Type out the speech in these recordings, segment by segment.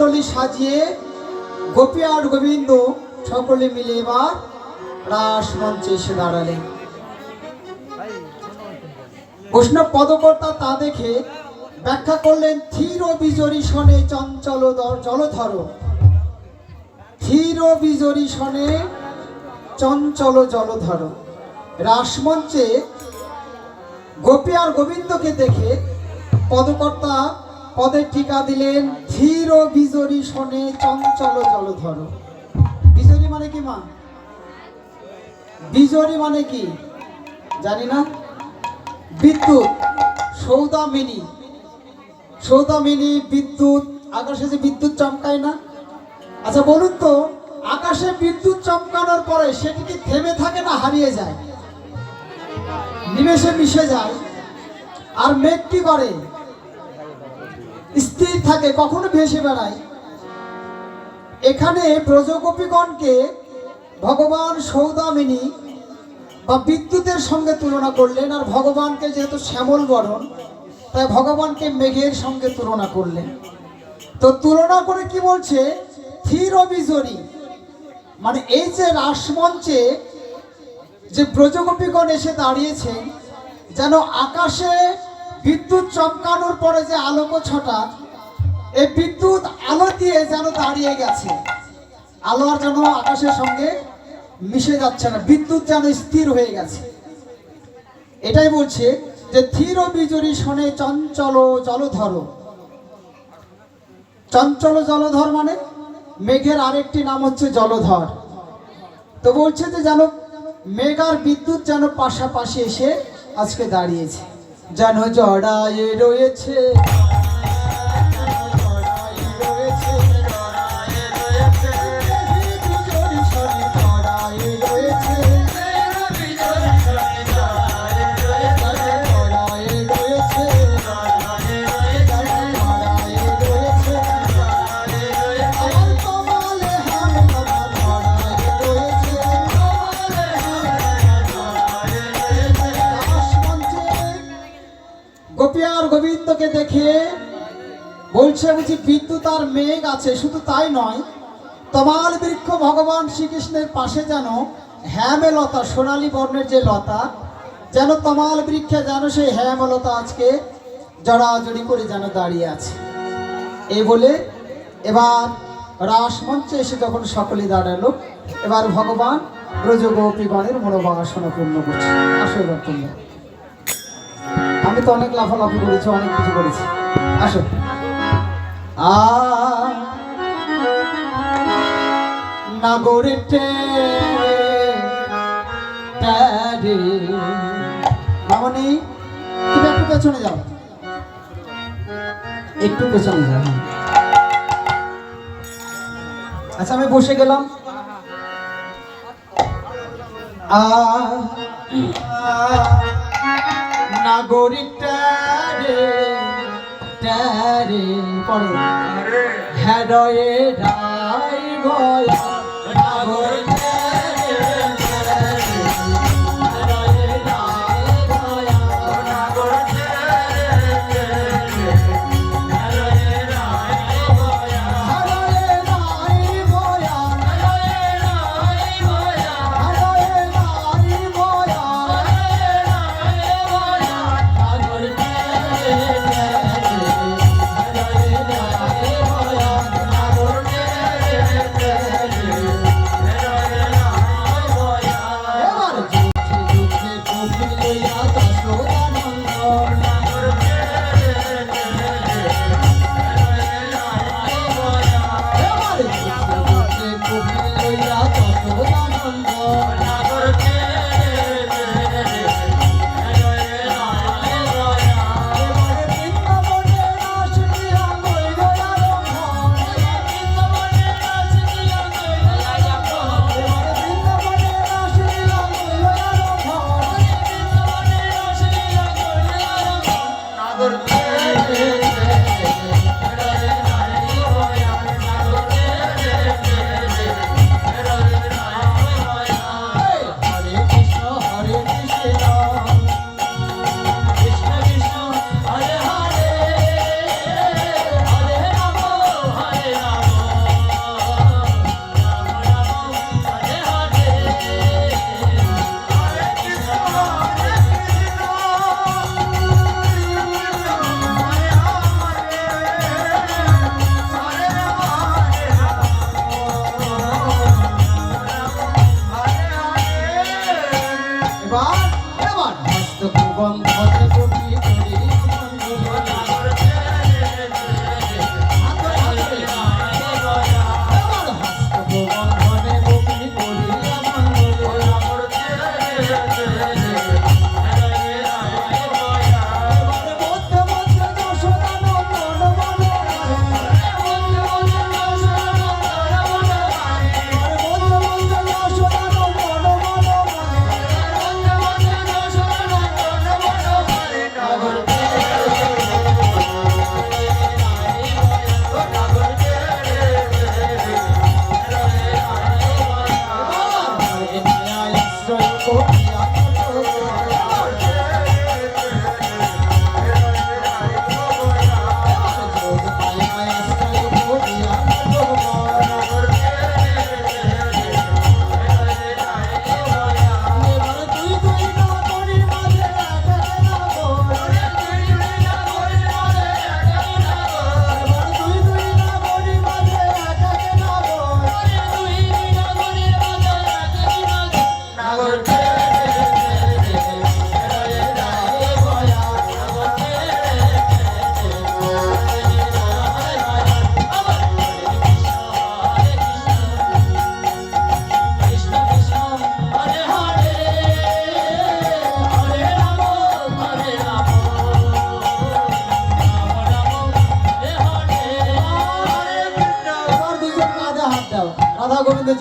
রাসমণ্ডলী সাজিয়ে গোপী আর গোবিন্দ সকলে মিলে এবার রাসমঞ্চে এসে দাঁড়ালেন। বৈষ্ণব পদকর্তা তা দেখে ব্যাখ্যা করলেন থির বিজরি শনে চঞ্চল জলধর থির বিজরি শনে চঞ্চল জলধর রাসমঞ্চে গোপী আর গোবিন্দকে দেখে পদকর্তা পদের টিকা দিলেন ধীর বিজরি শনে চঞ্চল জলধর। বিজরি মানে কি মা? বিজরি মানে কি? জানি না। বিদ্যুৎ, সৌদামিনী। সৌদামিনী, বিদ্যুৎ, আকাশে যে বিদ্যুৎ চমকায় না? আচ্ছা বলুন তো, আকাশে বিদ্যুৎ চমকানোর পরে সেটি কি থেমে থাকে না হারিয়ে যায়? নিমেষে মিশে যায়। আর মেঘ কি করে। স্থির থাকে, কখনো ভেসে বেড়ায়। এখানে ব্রজগোপীগণকে ভগবান সৌদামিনী বা বিদ্যুতের সঙ্গে তুলনা করলেন, আর ভগবানকে যেহেতু শ্যামল বরণ, তাই ভগবানকে মেঘের সঙ্গে তুলনা করলেন। তো তুলনা করে কি বলছে? থির বিজরি। মানে এই যে রাসমঞ্চে যে ব্রজগোপীগণ এসে দাঁড়িয়েছেন, যেন আকাশে বিদ্যুৎ চমকানোর পরে যে আলোক ছটা, এই বিদ্যুৎ আলো দিয়ে যেন দাঁড়িয়ে গেছে। আলো আর যেন আকাশের সঙ্গে মিশে যাচ্ছে না, বিদ্যুৎ যেন স্থির হয়ে গেছে। এটাই বলছে যে ধীর বিজরি শোনে চঞ্চল জলধর। চঞ্চল জলধর মানে মেঘের আরেকটি নাম হচ্ছে জলধর। তো বলছে যে যেন মেঘ আর বিদ্যুৎ যেন পাশাপাশি এসে আজকে দাঁড়িয়েছে। যেন জড়ায়ে রয়েছে। আর দেখে বলছে বুঝি বিদ্যুৎ আর মেঘ আছে, শুধু তাই নয়, তমাল বৃক্ষ ভগবান শ্রীকৃষ্ণের পাশে যেন হ্যামেলতা সোনালী বর্ণের যে লতা, যেন তমাল বৃক্ষে যেন সেই হ্যামলতা আজকে জড়াজড়ি করে যেন দাঁড়িয়ে আছে। এই বলে এবার রাসমঞ্চে এসে যখন সকলে দাঁড়াল, এবার ভগবান ব্রজগোপীগণের মনোবাসনা পূর্ণ করছে। এবার তোমরা আমি তো অনেক লাফালাফি করেছি, অনেক কিছু করেছি। আসো। আ নাগরে মামনি, তুমি একটু পেছনে যাও। একটু পেছনে যাও। আচ্ছা আমি বসে গেলাম। আ নাগরিক রে টারে পরে।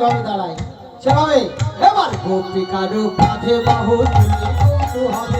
যেভাবে দাঁড়ায় সেভাবে এবার গোপিকারু কাঁধে বাহু তুমি কৌতূহলে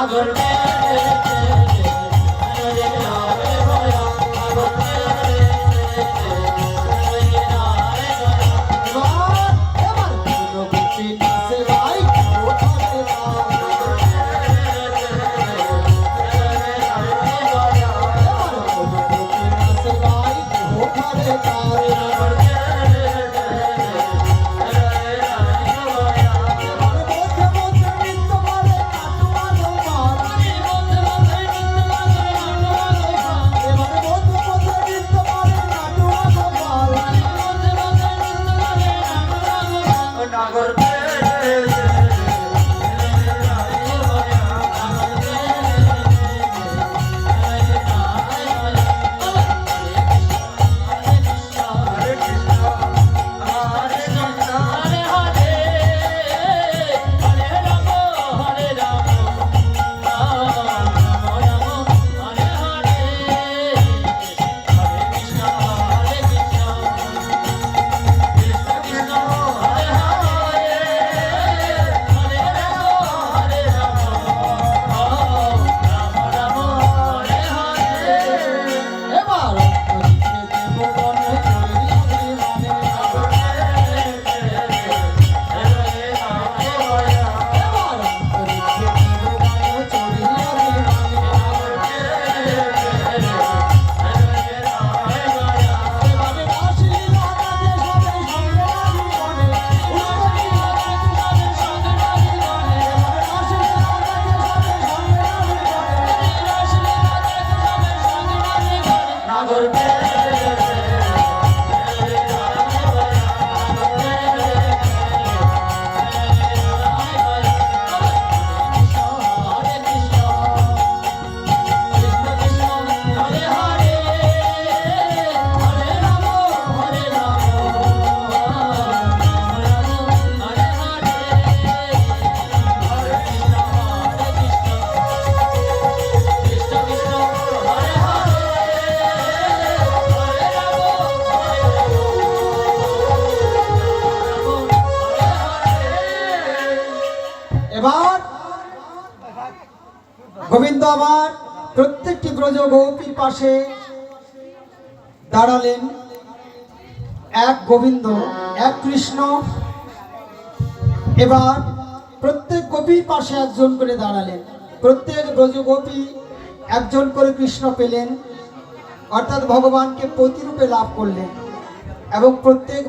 Abhinav. গোবিন্দ আবার প্রত্যেকটি ব্রজ গোপীর পাশে দাঁড়ালেন। এক গোবিন্দ, এক কৃষ্ণ। এবার প্রত্যেক গোপীর পাশে একজন করে দাঁড়ালেন। প্রত্যেক ব্রজ গোপী একজন করে কৃষ্ণ পেলেন। অর্থাৎ ভগবানকে প্রতিরূপে লাভ করলেন। এবং প্রত্যেক